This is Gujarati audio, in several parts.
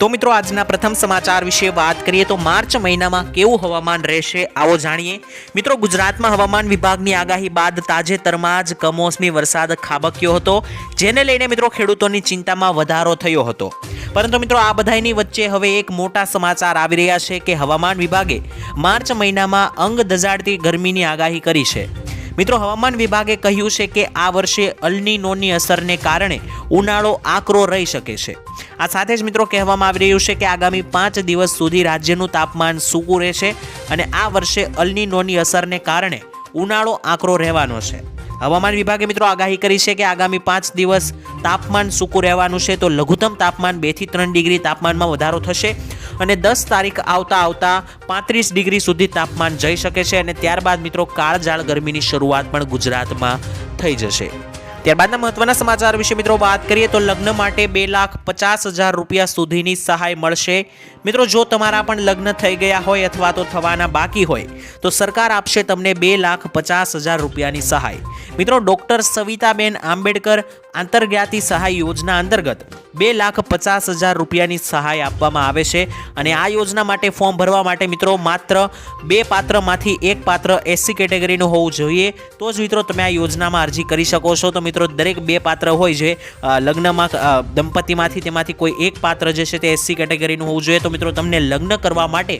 તો મિત્રો, આજના પ્રથમ સમાચાર વિશે વાત કરીએ તો માર્ચ મહિનામાં કેવું હવામાન રહેશે આવો જાણીએ. મિત્રો, ગુજરાતમાં હવામાન વિભાગની આગાહી બાદ તાજેતરમાં જ કમોસમી વરસાદ ખાબક્યો હતો, જેને લઈને મિત્રો ખેડૂતોની ચિંતામાં વધારો થયો હતો. પરંતુ મિત્રો, આ બધાની વચ્ચે હવે એક મોટા સમાચાર આવી રહ્યા છે કે હવામાન વિભાગે માર્ચ મહિનામાં અંગ દજાડતી ગરમીની આગાહી કરી છે. મિત્રો, હવામાન વિભાગે કહ્યું છે કે આ વર્ષે અલ્નીનોની અસરને કારણે ઉનાળો આકરો રહી શકે છે. આ સાથે જ મિત્રો, કહેવામાં આવી રહ્યું છે કે આગામી પાંચ દિવસ સુધી રાજ્યનું તાપમાન સૂકું રહેશે અને આ વર્ષે અલ્નીનોની અસરને કારણે ઉનાળો આકરો રહેવાનો છે. હવામાન વિભાગે મિત્રો આગાહી કરી છે કે આગામી પાંચ દિવસ તાપમાન સૂકું રહેવાનું છે, તો લઘુત્તમ તાપમાન બેથી ત્રણ ડિગ્રી તાપમાનમાં વધારો થશે. અને દસ તારીખ આવતા આવતા પાંત્રીસ ડિગ્રી સુધી તાપમાન જઈ શકે છે અને ત્યારબાદ મિત્રો કાળઝાળ ગરમીની શરૂઆત પણ ગુજરાતમાં થઈ જશે. ત્યારબાદના મહત્વના સમાચાર વિશે મિત્રો વાત કરીએ તો લગ્ન માટે બે લાખ પચાસ હજાર રૂપિયા સુધીની સહાય મળશે. મિત્રો, જો તમારા પણ લગ્ન થઈ ગયા હોય અથવા તો થવાના બાકી હોય, તો સરકાર આપશે તમને બે લાખ પચાસ હજાર રૂપિયાની સહાય. મિત્રો, ડૉક્ટર સવિતાબેન આંબેડકર આંતરજ્ઞાતિ સહાય યોજના અંતર્ગત બે લાખ પચાસ હજાર રૂપિયાની સહાય આપવામાં આવે છે અને આ યોજના માટે ફોર્મ ભરવા માટે મિત્રો માત્ર બે પાત્રમાંથી એક પાત્ર એસસી કેટેગરીનું હોવું જોઈએ. તો જ મિત્રો, તમે આ યોજનામાં અરજી કરી શકો છો. તો મિત્રો, દરેક બે પાત્ર હોય છે. લગ્નમાં દંપતીમાંથી તેમાંથી કોઈ એક પાત્ર જે છે તે એસસી કેટેગરીનું હોવું જોઈએ. તો મિત્રો, તમને લગ્ન કરવા માટે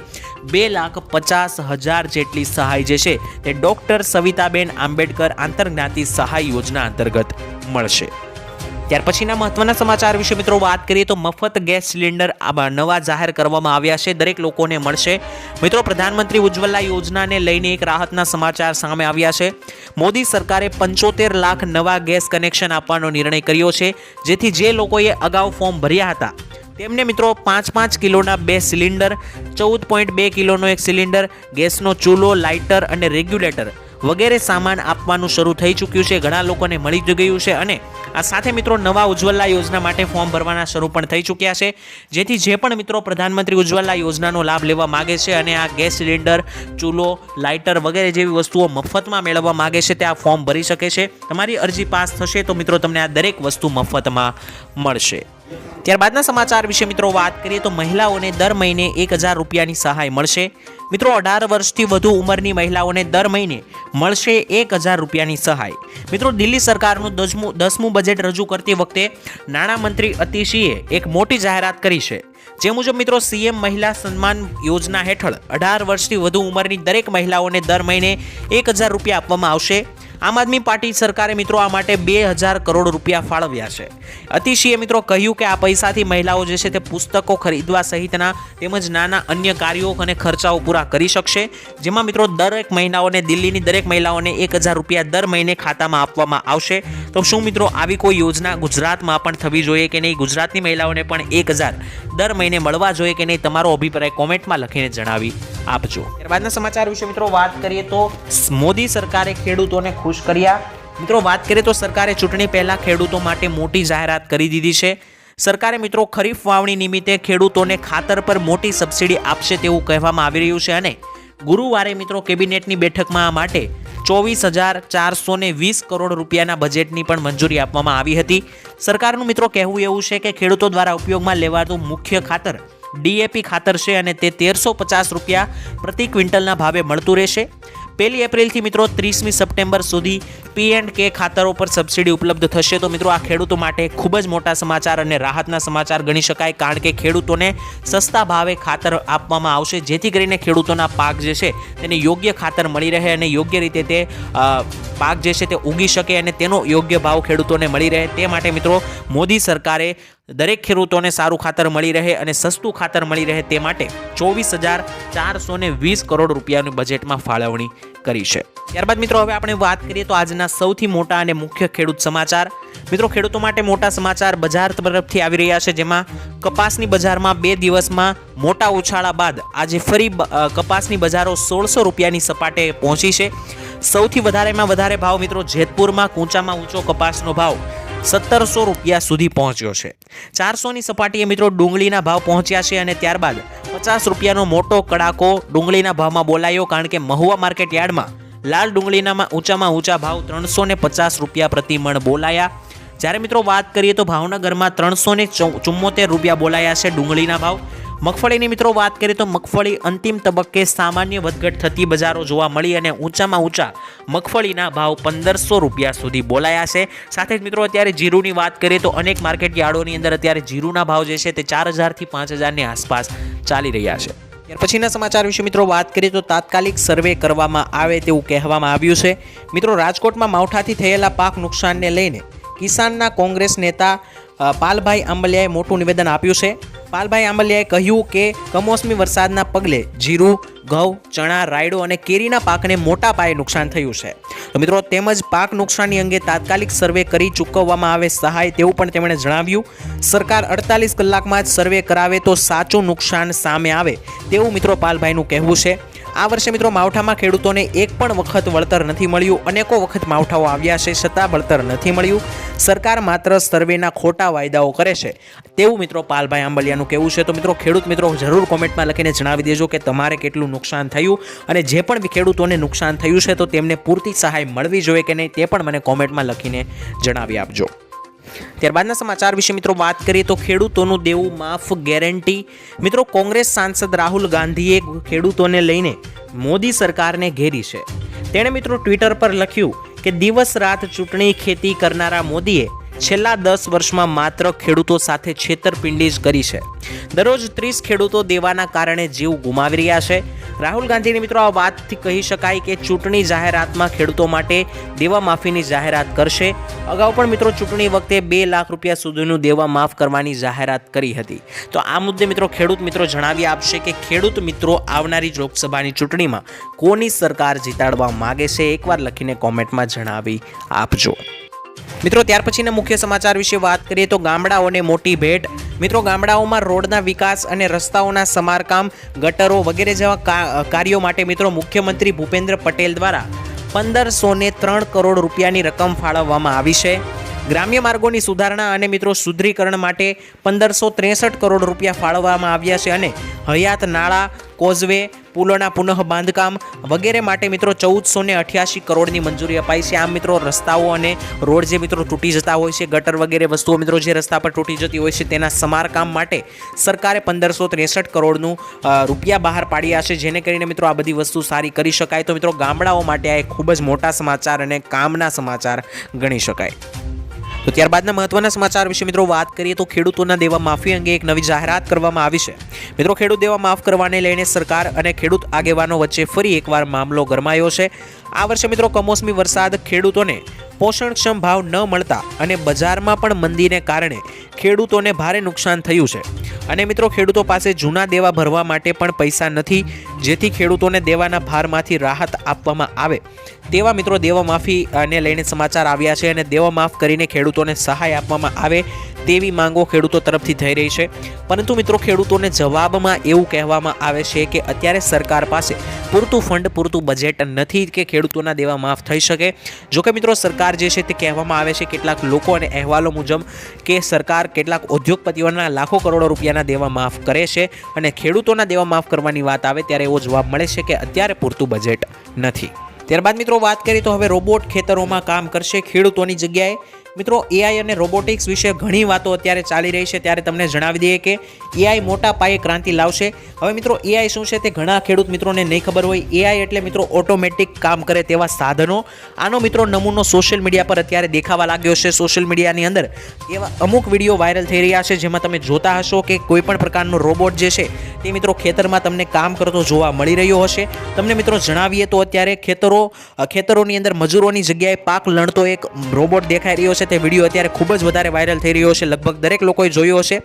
બે લાખ પચાસ હજાર જેટલી સહાય જે છે તે ડૉક્ટર સવિતાબેન આંબેડકર આંતરજ્ઞાતિ સહાય યોજના અંતર્ગત મળશે. ત્યાર પછીના મહત્વના સમાચાર વિશે મિત્રો વાત કરીએ તો મફત ગેસ સિલિન્ડર નવા જાહેર કરવામાં આવ્યા છે. દરેક લોકોને મળશે. મિત્રો, પ્રધાનમંત્રી ઉજ્જવલા યોજનાને લઈને એક રાહતના સમાચાર સામે આવ્યા છે. મોદી સરકારે પંચોતેર લાખ નવા ગેસ કનેક્શન આપવાનો નિર્ણય કર્યો છે, જેથી જે લોકોએ અગાઉ ફોર્મ ભર્યા હતા, તેમને મિત્રો પાંચ પાંચ કિલોના બે સિલિન્ડર, ચૌદ પોઈન્ટ બે કિલોનો એક સિલિન્ડર, ગેસનો ચૂલો, લાઇટર અને રેગ્યુલેટર વગેરે સામાન આપવાનું શરૂ થઈ ચૂક્યું છે. ઘણા લોકોને મળી જ ગયું છે અને આ સાથે મિત્રો નવા ઉજ્જવલા યોજના માટે ફોર્મ ભરવાના શરૂ પણ થઈ ચૂક્યા છે. જેથી જે પણ મિત્રો પ્રધાનમંત્રી ઉજ્જવલા યોજનાનો લાભ લેવા માગે છે અને આ ગેસ સિલિન્ડર, ચૂલો, લાઇટર વગેરે જેવી વસ્તુઓ મફતમાં મેળવવા માગે છે, તે આ ફોર્મ ભરી શકે છે. તમારી અરજી પાસ થશે તો મિત્રો તમને આ દરેક વસ્તુ મફતમાં મળશે. ત્યારબાદના સમાચાર વિશે મિત્રો વાત કરીએ તો મહિલાઓને દર મહિને એક હજાર રૂપિયાની સહાય મળશે. મિત્રો, અઢાર વર્ષથી વધુ ઉંમરની મહિલાઓને દર મહિને મળશે એક હજાર રૂપિયાની સહાય. મિત્રો, દિલ્હી સરકારનું દસમું દસમું બજેટ રજૂ કરતી વખતે નાણામંત્રી અતિશીએ એક મોટી જાહેરાત કરી છે. જે મુજબ, મિત્રો, સીએમ મહિલા સન્માન યોજના હેઠળ અઢાર વર્ષથી વધુ ઉંમરની દરેક મહિલાઓને દર મહિને એક હજાર રૂપિયા આપવામાં આવશે. આમ આદમી પાર્ટી સરકારે મિત્રો આ માટે બે હજાર કરોડ રૂપિયા ફાળવ્યા છે. અતિશીએ મિત્રો કહ્યું કે આ પૈસાથી મહિલાઓ જે છે તે પુસ્તકો ખરીદવા સહિતના તેમજ નાના અન્ય કાર્યો અને ખર્ચાઓ પૂરા કરી શકશે, જેમાં મિત્રો દરેક મહિલાઓને, દિલ્હીની દરેક મહિલાઓને એક હજાર રૂપિયા દર મહિને ખાતામાં આપવામાં આવશે. તો શું મિત્રો આવી કોઈ યોજના ગુજરાતમાં પણ થવી જોઈએ કે નહીં? ગુજરાતની મહિલાઓને પણ એક હજાર દર મહિને મળવા જોઈએ કે નહીં? તમારો અભિપ્રાય કોમેન્ટમાં લખીને જણાવી. આપજો. ત્યારબાદના સમાચાર વિશે મિત્રો વાત કરીએ તો મોદી સરકારે ખેડૂતોને ખુશ કર્યા. મિત્રો વાત કરીએ તો સરકારે ચૂંટણી પહેલા ખેડૂતો માટે મોટી જાહેરાત કરી દીધી છે. સરકારે મિત્રો ખરીફ વાવણી નિમિત્તે ખેડૂતોને ખાતર પર મોટી સબસિડી આપશે તેવું કહેવામાં આવી રહ્યું છે અને ગુરુવારે મિત્રો કેબિનેટની બેઠકમાં આ માટે ચોવીસ હજાર ચારસો વીસ કરોડ રૂપિયાના બજેટની પણ મંજૂરી આપવામાં આવી હતી. સરકારનું મિત્રો કહેવું એવું છે કે ખેડૂતો દ્વારા ઉપયોગમાં લેવાતું મુખ્ય ખાતર ડીએપી ખાતર છે અને તે તેરસો પચાસ રૂપિયા પ્રતિ ક્વિન્ટલના ભાવે મળતું રહેશે. પહેલી એપ્રિલથી મિત્રો ત્રીસમી સપ્ટેમ્બર સુધી પી એન્ડ કે ખાતરો પર સબસિડી ઉપલબ્ધ થશે. તો મિત્રો આ ખેડૂતો માટે ખૂબ જ મોટા સમાચાર અને રાહતના સમાચાર ગણી શકાય, કારણ કે ખેડૂતોને સસ્તા ભાવે ખાતર આપવામાં આવશે, જેથી કરીને ખેડૂતોના પાક જે છે તેને યોગ્ય ખાતર મળી રહે અને યોગ્ય રીતે તે પાક જે છે તે ઉગી શકે અને તેનો યોગ્ય ભાવ ખેડૂતોને મળી રહે. તે માટે મિત્રો, મોદી સરકારે દરેક ખેડૂતોને સારું ખાતર મળી રહે અને સસ્તું ખાતર મળી રહે તે માટે ચોવીસ હજાર ચારસો વીસ કરોડ રૂપિયાની બજેટમાં ફાળવણી કરી છે. ત્યારબાદ મિત્રો, હવે આપણે વાત કરીએ તો આજના સૌથી મોટા અને મુખ્ય ખેડૂત સમાચાર. મિત્રો, ખેડૂતો માટે મોટા સમાચાર બજાર તરફથી આવી રહ્યા છે, જેમાં કપાસની બજારમાં બે દિવસમાં મોટા ઉછાળા બાદ આજે ફરી કપાસની બજારો સોળસો રૂપિયાની સપાટે પહોંચી છે. સૌથી વધારેમાં વધારે ભાવ મિત્રો, જેતપુરમાં કૂંચામાં ઊંચો કપાસનો ભાવ. સત્તરસો રૂપિયા સુધી પહોંચ્યો છે. ચારસોની સપાટીએ મિત્રો ડુંગળીના ભાવ પહોંચ્યા છે અને ત્યારબાદ પચાસ રૂપિયાનો મોટો કડાકો ડુંગળીના ભાવમાં બોલાયો કારણ કે મહુવા માર્કેટ યાર્ડમાં લાલ ડુંગળીનામાં ઊંચામાં ઊંચા ભાવ ત્રણસો પચાસ રૂપિયા પ્રતિ મણ બોલાયા. જ્યારે મિત્રો વાત કરીએ તો ભાવનગરમાં ત્રણસો ને રૂપિયા બોલાયા છે ડુંગળીના ભાવ. મગફળીની મિત્રો વાત કરીએ તો મગફળી અંતિમ તબક્કે સામાન્ય વધઘટ થતી બજારો જોવા મળી અને ઊંચામાં ઊંચા મગફળીના ભાવ પંદરસો રૂપિયા સુધી બોલાયા છે. સાથે જ મિત્રો અત્યારે જીરુની વાત કરીએ તો અનેક માર્કેટ યાર્ડોની અંદર અત્યારે જીરુના ભાવ જે છે તે ચાર હજારથી પાંચ હજારની આસપાસ ચાલી રહ્યા છે. ત્યાર પછીના સમાચાર વિશે મિત્રો વાત કરીએ તો તાત્કાલિક સર્વે કરવામાં આવે તેવું કહેવામાં આવ્યું છે. મિત્રો રાજકોટમાં માવઠાથી થયેલા પાક નુકસાનને લઈને કિસાનના કોંગ્રેસ નેતા પાલભાઈ આંબલિયાએ મોટું નિવેદન આપ્યું છે. પાલભાઈ આંબલિયાએ કહ્યું કે કમોસમી વરસાદના પગલે જીરું, ઘઉં, ચણા, રાયડો અને કેરીના પાકને મોટા પાયે નુકસાન થયું છે. તો મિત્રો, તેમજ પાક નુકસાની અંગે તાત્કાલિક સર્વે કરી ચૂકવવામાં આવે સહાય તેવું પણ તેમણે જણાવ્યું. સરકાર અડતાલીસ કલાકમાં જ સર્વે કરાવે તો સાચું નુકસાન સામે આવે તેવું મિત્રો પાલભાઈનું કહેવું છે. આ વર્ષે મિત્રો માવઠામાં ખેડૂતોને એક પણ વખત વળતર નથી મળ્યું. અનેકો વખત માવઠાઓ આવ્યા છે, છતાં વળતર નથી મળ્યું. સરકાર માત્ર સર્વેના ખોટા વાયદાઓ કરે છે. તેવું મિત્રો પાલભાઈ આંબલિયાનું કહેવું છે. તો મિત્રો ખેડૂત મિત્રો જરૂર કોમેન્ટમાં લખીને જણાવી દેજો કે તમારે કેટલું નુકસાન થયું અને જે પણ ખેડૂતોને નુકસાન થયું છે તો તેમને પૂરતી સહાય મળવી જોઈએ કે નહીં તે પણ મને કોમેન્ટમાં લખીને જણાવી આપજો. ત્યારબાદના સમાચાર વિશે મિત્રો વાત કરીએ તો ખેડૂતોનું દેવું માફ ગેરંટી. મિત્રો, કોંગ્રેસ સાંસદ રાહુલ ગાંધીએ ખેડૂતોને લઈને મોદી સરકારને ઘેરી છે. તેણે મિત્રો ટ્વિટર પર લખ્યું કે દિવસ રાત ચૂંટણી ખેતી કરનારા મોદીએ છેલ્લા દસ વર્ષમાં માત્ર ખેડૂતો સાથે છેતરપિંડી જ કરી છે. દરરોજ ત્રીસ ખેડૂતો દેવાના કારણે જીવ ગુમાવી રહ્યા છે. રાહુલ ગાંધીની મિત્રો આ વાતથી કહી શકાય કે ચૂંટણી જાહેરાતમાં ખેડૂતો માટે દેવા માફીની જાહેરાત કરશે. અગાઉ પણ મિત્રો ચૂંટણી વખતે બે લાખ રૂપિયા સુધીનું દેવા માફ કરવાની જાહેરાત કરી હતી. તો આ મુદ્દે મિત્રો ખેડૂત મિત્રો જણાવી આપશે કે ખેડૂત મિત્રો આવનારી લોકસભાની ચૂંટણીમાં કોની સરકાર જીતાડવા માગે છે એકવાર લખીને કોમેન્ટમાં જણાવી આપજો. મિત્રો ત્યાર પછીના મુખ્ય સમાચાર વિશે વાત કરીએ તો ગામડાઓને મોટી ભેટ મિત્રો, ગામડાઓમાં રોડના વિકાસ અને રસ્તાઓના સમારકામ, ગટરો વગેરે જેવા કાર્યો માટે મિત્રો મુખ્યમંત્રી ભૂપેન્દ્ર પટેલ દ્વારા પંદરસો ને ત્રણ કરોડ રૂપિયાની રકમ ફાળવવામાં આવી છે. ગ્રામ્ય માર્ગોની સુધારણા અને મિત્રો સુદ્રીકરણ માટે પંદરસો ત્રેસઠ કરોડ રૂપિયા ફાળવવામાં આવ્યા છે અને હયાત નાળા કોઝવે, પુલોના પુનઃ બાંધકામ વગેરે માટે મિત્રો ચૌદસો ને અઠ્યાસી કરોડની મંજૂરી અપાઈ છે. આમ મિત્રો રસ્તાઓ અને રોડ જે મિત્રો તૂટી જતા હોય છે, ગટર વગેરે વસ્તુઓ મિત્રો જે રસ્તા પર તૂટી જતી હોય છે, તેના સમારકામ માટે સરકારે પંદરસો ત્રેસઠ કરોડનું રૂપિયા બહાર પાડ્યા છે. જેને કરીને મિત્રો આ બધી વસ્તુ સારી કરી શકાય. તો મિત્રો ગામડાઓ માટે આ એક ખૂબ જ મોટા સમાચાર અને કામના સમાચાર ગણી શકાય. તો ત્યારબાદના મહત્વના સમાચાર વિશે મિત્રો વાત કરીએ તો ખેડૂતોના દેવા માફી અંગે એક નવી જાહેરાત કરવામાં આવી છે. મિત્રો ખેડૂત દેવા માફ કરવાને લઈને સરકાર અને ખેડૂત આગેવાનો વચ્ચે ફરી એકવાર મામલો ગરમાયો છે. આ વર્ષે મિત્રો કમોસમી વરસાદ ખેડૂતોને પોષણક્ષમ ભાવ ન મળતા અને બજારમાં પણ મંદીને કારણે ખેડૂતોને ભારે નુકસાન થયું છે. અને મિત્રો, ખેડૂતો પાસે જૂના દેવા ભરવા માટે પણ પૈસા નથી, જેથી ખેડૂતોને દેવાના ભારમાંથી રાહત આપવામાં આવે. તેવા મિત્રો, દેવા માફીને લઈને સમાચાર આવ્યા છે અને દેવા માફ કરીને ખેડૂતોને સહાય આપવામાં આવે. તેવી માંગો ખેડૂતો તરફથી થઈ રહી છે. પરંતુ મિત્રો, ખેડૂતોને જવાબમાં એવું કહેવામાં આવે છે કે અત્યારે સરકાર પાસે પૂરતું ફંડ, પૂરતું બજેટ નથી કે ખેડૂતોના દેવા માફ થઈ શકે. જોકે મિત્રો, સરકાર જે છે તે કહેવામાં આવે છે કેટલાક લોકો અને અહેવાલો મુજબ કે સરકાર કેટલાક ઉદ્યોગપતિઓના લાખો કરોડો રૂપિયાના દેવા માફ કરે છે અને ખેડૂતોના દેવા માફ કરવાની વાત આવે ત્યારે એવો જવાબ મળે છે કે અત્યારે પૂરતું બજેટ નથી. ત્યારબાદ મિત્રો, વાત કરીએ તો હવે રોબોટ ખેતરોમાં કામ કરશે ખેડૂતોની જગ્યાએ. મિત્રો એઆઈ અને રોબોટિક્સ વિશે ઘણી વાતો અત્યારે ચાલી રહી છે. ત્યારે તમને જણાવી દઈએ કે એઆઈ મોટા પાયે ક્રાંતિ લાવશે. હવે મિત્રો એઆઈ શું છે તે ઘણા ખેડૂત મિત્રોને નહીં ખબર હોય. એઆઈ એટલે મિત્રો ઓટોમેટિક કામ કરે તેવા સાધનો. આનો મિત્રો નમૂનો સોશિયલ મીડિયા પર અત્યારે દેખાવા લાગ્યો છે. સોશિયલ મીડિયાની અંદર એવા અમુક વીડિયો વાયરલ થઈ રહ્યા છે, જેમાં તમે જોતા હશો કે કોઈ પણ પ્રકારનો રોબોટ જે છે તે મિત્રો ખેતરમાં તમને કામ કરતો જોવા મળી રહ્યો હશે. તમને મિત્રો જણાવીએ તો અત્યારે ખેતરો, ખેતરોની અંદર મજૂરોની જગ્યાએ પાક લણતો એક રોબોટ દેખાઈ રહ્યો છે. તે વીડિયો અત્યારે ખૂબ જ વધારે વાયરલ થઈ રહ્યો છે. લગભગ દરેક લોકોએ જોયો હશે.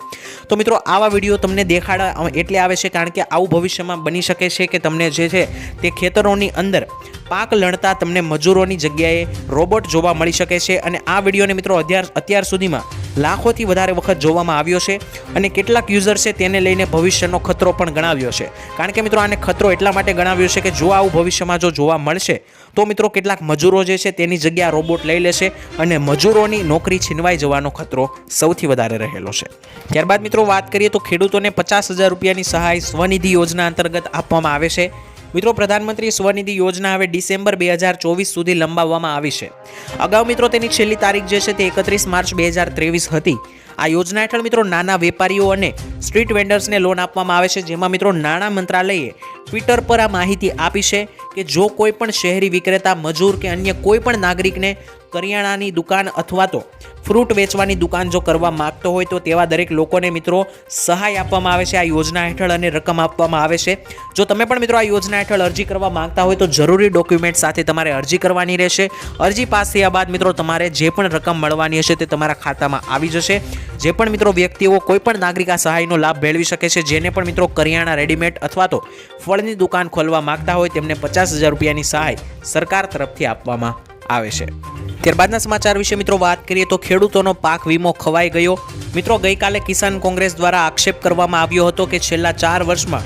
તો મિત્રો, આવા વીડિયો તમને દેખાડા એટલે આવે છે કારણ કે આવું ભવિષ્યમાં બની શકે છે કે તમને જે છે તે ખેતરોની અંદર પાક લણતા તમને મજૂરોની જગ્યાએ રોબોટ જોવા મળી શકે છે. અને આ વિડીયોને મિત્રો, અત્યાર અત્યાર સુધીમાં લાખોથી વધારે વખત જોવામાં આવ્યો છે અને કેટલાક યુઝર્સે તેને લઈને ભવિષ્યનો ખતરો પણ ગણાવ્યો છે. કારણ કે મિત્રો આને ખતરો એટલા માટે ગણાવ્યો છે કે જો આવું ભવિષ્યમાં જો જોવા મળશે, તો મિત્રો કેટલાક મજૂરો જે છે તેની જગ્યા રોબોટ લઈ લેશે અને મજૂરોની નોકરી છીનવાઈ જવાનો ખતરો સૌથી વધારે રહેલો છે. ત્યારબાદ મિત્રો વાત કરીએ તો ખેડૂતોને પચાસ હજાર રૂપિયાની સહાય સ્વનિધિ યોજના અંતર્ગત આપવામાં આવે છે. મિત્રો, પ્રધાનમંત્રી સ્વનિધિ યોજના હવે ડિસેમ્બર બે હજાર ચોવીસ સુધી લંબાવવામાં આવી છે. અગાઉ મિત્રો, તેની છેલ્લી તારીખ જે છે તે એકત્રીસ માર્ચ બે હજાર ત્રેવીસ હતી. આ યોજના હેઠળ મિત્રો, નાના વેપારીઓ અને સ્ટ્રીટ વેન્ડર્સને લોન આપવામાં આવે છે. જેમાં મિત્રો, નાણાં મંત્રાલયે ટ્વિટર પર આ માહિતી આપી છે કે જો કોઈ પણ શહેરી વિક્રેતા, મજૂર કે અન્ય કોઈ પણ નાગરિકને કરિયાણાની દુકાન અથવા તો ફ્રૂટ વેચવાની દુકાન જો કરવા માગતો હોય તો તેવા દરેક લોકોને મિત્રો સહાય આપવામાં આવે છે આ યોજના હેઠળ અને રકમ આપવામાં આવે છે. જો તમે પણ મિત્રો આ યોજના હેઠળ અરજી કરવા માંગતા હોય તો જરૂરી ડોક્યુમેન્ટ સાથે તમારે અરજી કરવાની રહેશે. અરજી પાસ થયા બાદ મિત્રો તમારે જે પણ રકમ મળવાની હશે તે તમારા ખાતામાં આવી જશે. જે પણ મિત્રો વ્યક્તિઓ કોઈ પણ નાગરિક આ સહાયનો લાભ મેળવી શકે છે, જેને પણ મિત્રો કરિયાણા રેડીમેડ અથવા તો ફળની દુકાન ખોલવા માંગતા હોય તેમને પચાસ હજાર રૂપિયાની સહાય સરકાર તરફથી આપવામાં આવે છે. ત્યારબાદના સમાચાર વિશે મિત્રો વાત કરીએ તો ખેડૂતોનો પાક વીમો ખવાઈ ગયો. મિત્રો, ગઈકાલે કિસાન કોંગ્રેસ દ્વારા આક્ષેપ કરવામાં આવ્યો હતો કે છેલ્લા ચાર વર્ષમાં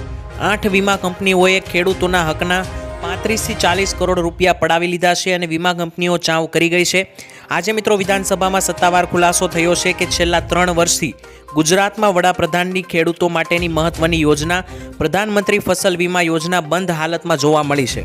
આઠ વીમા કંપનીઓએ ખેડૂતોના હકના પાંત્રીસથી ચાલીસ કરોડ રૂપિયા પડાવી લીધા છે અને વીમા કંપનીઓ ચાવ કરી ગઈ છે. આજે મિત્રો વિધાનસભામાં સત્તાવાર ખુલાસો થયો છે કે છેલ્લા ત્રણ વર્ષથી ગુજરાતમાં વડાપ્રધાનની ખેડૂતો માટેની મહત્વની યોજના, પ્રધાનમંત્રી ફસલ વીમા યોજના બંધ હાલતમાં જોવા મળી છે.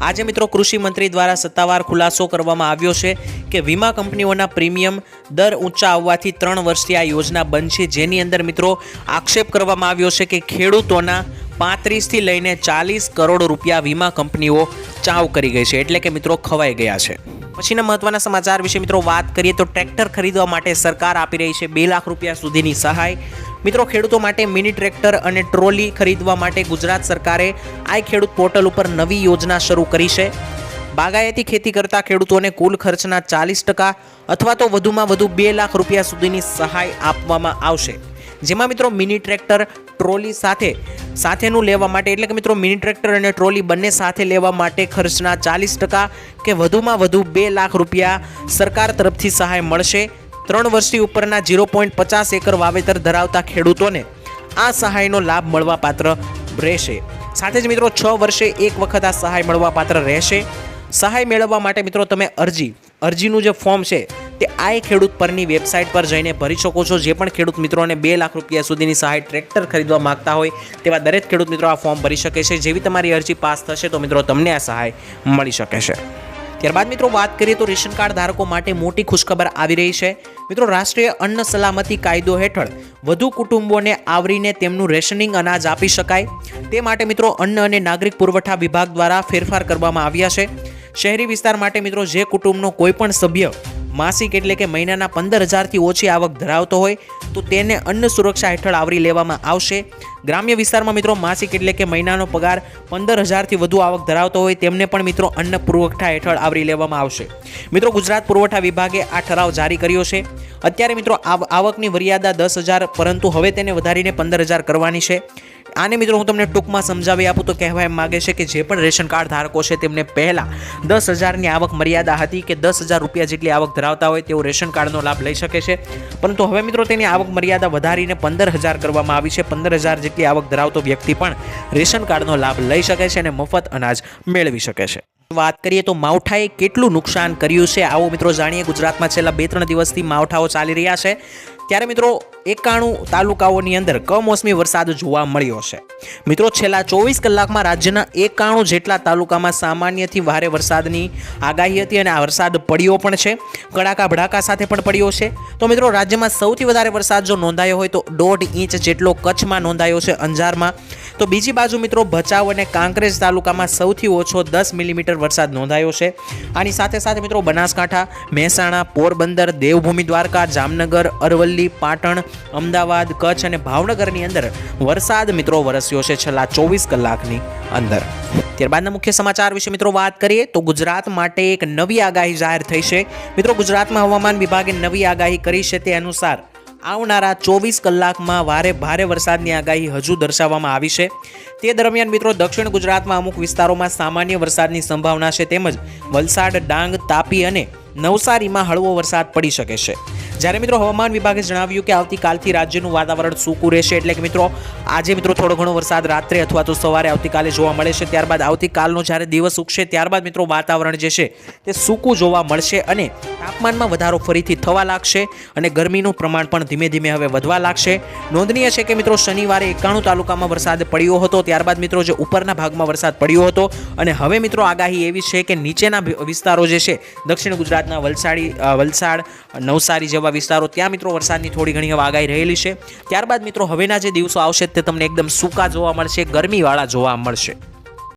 આજે મિત્રો કૃષિ મંત્રી દ્વારા સત્તાવાર ખુલાસો કરવામાં આવ્યો છે કે વીમા કંપનીઓના પ્રીમિયમ દર ઊંચા આવવાથી ત્રણ વર્ષથી આ યોજના બંધ છે. જેની અંદર મિત્રો આક્ષેપ કરવામાં આવ્યો છે કે ખેડૂતોના પાંત્રીસથી લઈને ચાલીસ કરોડ રૂપિયા વીમા કંપનીઓ ચાવ કરી ગઈ છે. એટલે કે મિત્રો ખવાઈ ગયા છે. પછીના મહત્વના સમાચાર વિશે મિત્રો વાત કરીએ તો ટ્રેક્ટર ખરીદવા માટે સરકાર આપી રહી છે બે લાખ રૂપિયા સુધીની સહાય. મિત્રો ખેડૂતો માટે મિની ટ્રેક્ટર અને ટ્રોલી ખરીદવા માટે ગુજરાત સરકારે આઈ ખેડૂત પોર્ટલ ઉપર નવી યોજના શરૂ કરી છે. બાગાયતી ખેતી કરતા ખેડૂતોને કુલ ખર્ચના ચાલીસ ટકા અથવા તો વધુમાં વધુ બે લાખ રૂપિયા સુધીની સહાય આપવામાં આવશે. જેમાં મિત્રો મિની ટ્રેક્ટર, ટ્રોલી સાથે સાથેનું લેવા માટે, એટલે કે મિત્રો મિની ટ્રેક્ટર અને ટ્રોલી બંને સાથે લેવા માટે ખર્ચના ચાલીસ ટકા કે વધુમાં વધુ બે લાખ રૂપિયા સરકાર તરફથી સહાય મળશે. ત્રણ વર્ષથી ઉપરના ઝીરો પોઈન્ટ પચાસ એકર વાવેતર ધરાવતા ખેડૂતોને આ સહાયનો લાભ મળવા પાત્ર રહેશે. સાથે જ મિત્રો છ વર્ષે એક વખત આ સહાય મળવા પાત્ર રહેશે. સહાય મેળવવા માટે મિત્રો તમે અરજી, અરજીનું જે ફોર્મ છે તે આઈ ખેડૂત પરની વેબસાઇટ પર જઈને ભરી શકો છો. જે પણ ખેડૂત મિત્રોને બે લાખ રૂપિયા સુધીની સહાય ટ્રેક્ટર ખરીદવા માગતા હોય તેવા દરેક ખેડૂત મિત્રો આ ફોર્મ ભરી શકે છે. જેવી તમારી અરજી પાસ થશે તો મિત્રો તમને આ સહાય મળી શકે છે. ત્યારબાદ મિત્રો વાત કરીએ તો રેશન કાર્ડ ધારકો માટે મોટી ખુશખબર આવી રહી છે. મિત્રો રાષ્ટ્રીય અન્ન સલામતી કાયદો હેઠળ વધુ કુટુંબોને આવરીને તેમનું રેશનિંગ અનાજ આપી શકાય. તે માટે મિત્રો અન્ન અને નાગરિક પુરવઠા વિભાગ દ્વારા ફેરફાર કરવામાં આવ્યા છે. શહેરી વિસ્તાર માટે મિત્રો જે કુટુંબનો કોઈ પણ સભ્ય માસિક એટલે કે મહિનાના પંદર હજારથી ઓછી આવક ધરાવતો હોય, તો તેને અન્ન સુરક્ષા હેઠળ આવરી લેવામાં આવશે. ગ્રામ્ય વિસ્તારમાં મિત્રો માસિક એટલે કે મહિનાનો પગાર પંદર હજારથી વધુ આવક ધરાવતો હોય, તેમને પણ મિત્રો અન્ન પુરવઠા હેઠળ આવરી લેવામાં આવશે. મિત્રો ગુજરાત પુરવઠા વિભાગે આ ઠરાવ જારી કર્યો છે. અત્યારે મિત્રો આવ- આવકની મર્યાદા દસ હજાર, પરંતુ હવે તેને વધારીને પંદર હજાર કરવાની છે. આને મિત્રો હું તમને ટૂંકમાં સમજાવી આપું તો કહેવા માગે છે કે જે પણ રેશન કાર્ડ ધારકો છે તેમને પહેલાં દસ હજારની આવક મર્યાદા હતી કે દસ હજાર રૂપિયા જેટલી આવક ધરાવતા હોય તેઓ રેશન કાર્ડનો લાભ લઈ શકે છે. પરંતુ હવે મિત્રો તેની આવક મર્યાદા વધારીને પંદર હજાર કરવામાં આવી છે. પંદર હજાર જેટલી આવક ધરાવતો વ્યક્તિ પણ રેશન કાર્ડનો લાભ લઈ શકે છે અને મફત અનાજ મેળવી શકે છે. વાત કરીએ તો માવઠાએ કેટલું નુકસાન કર્યું છે? આવો મિત્રો જાણીએ ગુજરાતમાં છેલ્લા બે ત્રણ દિવસથી માવઠાઓ ચાલી રહ્યા છે. ત્યારે મિત્રો એકાણું તાલુકાઓની અંદર કમોસમી વરસાદ જોવા મળ્યો છે. મિત્રો છેલ્લા ચોવીસ કલાકમાં રાજ્યના એકાણું જેટલા તાલુકામાં સામાન્યથી ભારે વરસાદની આગાહી હતી અને આ વરસાદ પડ્યો પણ છે. કડાકા ભડાકા સાથે પણ પડ્યો છે. તો મિત્રો રાજ્યમાં સૌથી વધારે વરસાદ જો નોંધાયો હોય તો દોઢ ઇંચ જેટલો કચ્છમાં નોંધાયો છે અંજારમાં. તો બીજી બાજુ મિત્રો ભચાઉ અને કાંકરેજ તાલુકામાં સૌથી ઓછો દસ મિલીમીટર વરસાદ નોંધાયો છે. આની સાથે સાથે મિત્રો બનાસકાંઠા, મહેસાણા, પોરબંદર, દેવભૂમિ, દ્વારકા, જામનગર, અરવલ્લી પાટણ, અમદાવાદ, કચ્છ અને ભાવનગરની અંદર વરસાદ મિત્રો વરસ્યો છે છેલ્લા ચોવીસ કલાકની અંદર. ત્યારબાદના મુખ્ય સમાચાર વિશે મિત્રો વાત કરીએ તો ગુજરાત માટે એક નવી આગાહી જાહેર થઈ છે. મિત્રો ગુજરાતમાં હવામાન વિભાગે નવી આગાહી કરી છે તે અનુસાર આવનારા ચોવીસ કલાકમાં વારે ભારે વરસાદની આગાહી હજુ દર્શાવવામાં આવી છે. તે દરમિયાન મિત્રો દક્ષિણ ગુજરાતમાં અમુક વિસ્તારોમાં સામાન્ય વરસાદની સંભાવના છે તેમજ વલસાડ, ડાંગ, તાપી અને નવસારીમાં હળવો વરસાદ પડી શકે છે. જ્યારે મિત્રો હવામાન વિભાગે જણાવ્યું કે આવતીકાલથી રાજ્યનું વાતાવરણ સૂકું રહેશે, એટલે કે મિત્રો આજે મિત્રો થોડો ઘણો વરસાદ રાત્રે અથવા તો સવારે આવતીકાલે જોવા મળે છે. ત્યારબાદ આવતીકાલનો જ્યારે દિવસ ઉગશે, ત્યારબાદ મિત્રો વાતાવરણ જે છે તે સૂકું જોવા મળશે અને તાપમાનમાં વધારો ફરીથી થવા લાગશે અને ગરમીનું પ્રમાણ પણ ધીમે ધીમે હવે વધવા લાગશે. નોંધનીય છે કે મિત્રો શનિવારે એકાણું તાલુકામાં વરસાદ પડ્યો હતો, ત્યારબાદ મિત્રો જે ઉપરના ભાગમાં વરસાદ પડ્યો હતો અને હવે મિત્રો આગાહી એવી છે કે નીચેના વિસ્તારો જે છે, દક્ષિણ ગુજરાતના વલસાડી વલસાડ, નવસારી જેવા વિસ્તારો ત્યાં મિત્રો વરસાદની થોડી ઘણી આગાહી રહેલી છે. ત્યારબાદ મિત્રો હવેના જે દિવસો આવશે તે તમને એકદમ સૂકા જોવા મળશે, ગરમીવાળા જોવા મળશે.